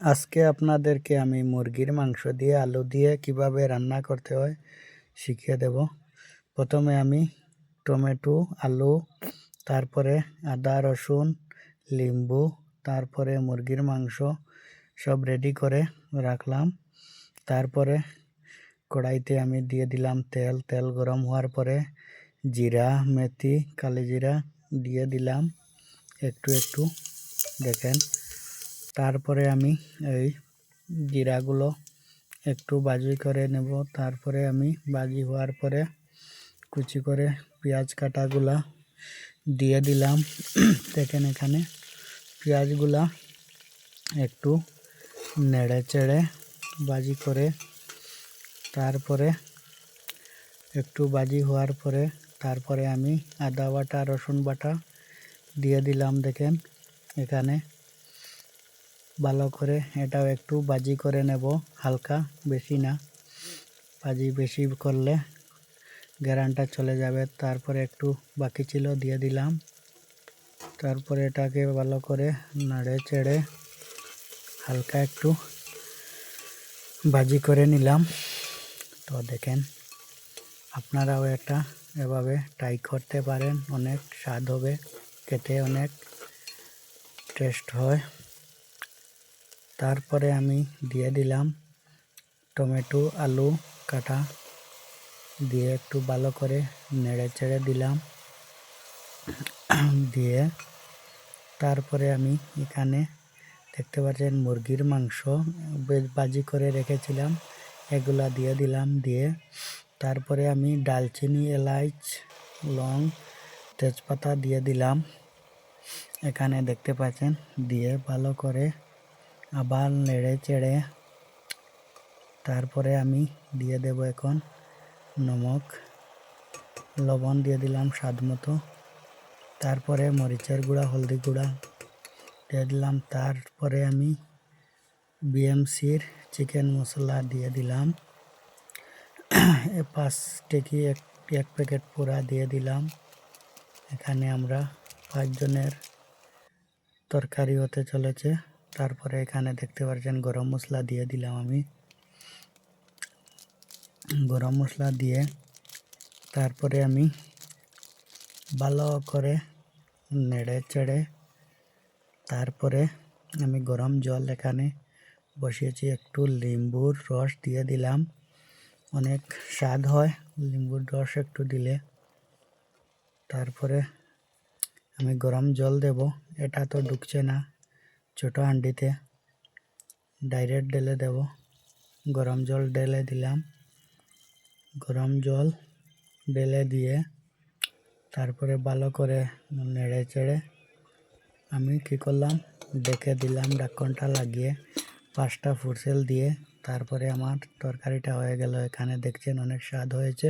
আজকে আপনাদেরকে আমি মুরগির মাংস দিয়ে আলু দিয়ে কীভাবে রান্না করতে হয় শিখিয়ে দেব। প্রথমে আমি টমেটো, আলু, তারপরে আদা, রসুন, লিম্বু, তারপরে মুরগির মাংস সব রেডি করে রাখলাম। তারপরে কড়াইতে আমি দিয়ে দিলাম তেল। তেল গরম হওয়ার পরে জিরা, মেথি, কালি জিরা দিয়ে দিলাম। একটু একটু, দেখেন। তারপরে আমি এই জিরাগুলো একটু বাজি করে নেব। তারপরে আমি বাজি হওয়ার পরে কুচি করে পেঁয়াজ কাটাগুলা দিয়ে দিলাম। দেখেন এখানে পেঁয়াজগুলা একটু নেড়ে চেড়ে বাজি করে তারপরে একটু বাজি হওয়ার পরে তারপরে আমি আদা বাটা, রসুন বাটা দিয়ে দিলাম। দেখেন এখানে ভালো করে এটাও একটু বাজি করে নেব, হালকা, বেশি না। বাজি বেশি করলে গ্যারানটা চলে যাবে। তারপরে একটু বাকি ছিল দিয়ে দিলাম। তারপরে এটাকে ভালো করে নাড়ে চেড়ে হালকা একটু বাজি করে নিলাম। তো দেখেন, আপনারাও এটা এভাবে ট্রাই করতে পারেন। অনেক স্বাদ হবে, খেতে অনেক টেস্ট হয়। তারপরে আমি দিয়ে দিলাম টমেটো, আলু, কাটা দিয়ে একটু ভালো করে নেড়ে চেড়ে দিলাম। দিয়ে তারপরে আমি এখানে দেখতে পাচ্ছেন মুরগির মাংস বাজি করে রেখেছিলাম, এগুলা দিয়ে দিলাম। দিয়ে তারপরে আমি ডালচিনি, এলাইচ, লং, তেজপাতা দিয়ে দিলাম। এখানে দেখতে পাচ্ছেন দিয়ে ভালো করে আবার নেড়ে চেড়ে তারপরে আমি দিয়ে দেব এখন নমক লবণ দিয়ে দিলাম স্বাদ মতো। তারপরে মরিচের গুঁড়া, হলদি গুঁড়া দিয়ে দিলাম। তারপরে আমি বিএমসির চিকেন মশলা দিয়ে দিলাম। পাঁচ টেকি এক এক প্যাকেট পুরা দিয়ে দিলাম। এখানে আমরা পাঁচজনের তরকারি হতে চলেছে। তারপরে এখানে দেখতে পাচ্ছেন গরম মশলা দিয়ে দিলাম আমি। গরম মশলা দিয়ে তারপরে আমি ভালো করে নেড়ে চেড়ে তারপরে আমি গরম জল এখানে বসিয়েছি, একটু লিম্বুর রস দিয়ে দিলাম। অনেক স্বাদ হয় লিম্বুর রস একটু দিলে। তারপরে আমি গরম জল দেব, এটা তো ঢুকছে না। ছোটো হাঁডিতে ডাইরেক্ট ঢেলে দেব। গরম জল ঢেলে দিলাম। গরম জল ঢেলে দিয়ে তারপরে ভালো করে নেড়ে চেড়ে আমি কী করলাম, ডেকে দিলাম ডাক্কনটা লাগিয়ে, পাঁচটা ফুরসেল দিয়ে তারপরে আমার তরকারিটা হয়ে গেল। এখানে দেখছেন অনেক স্বাদ হয়েছে।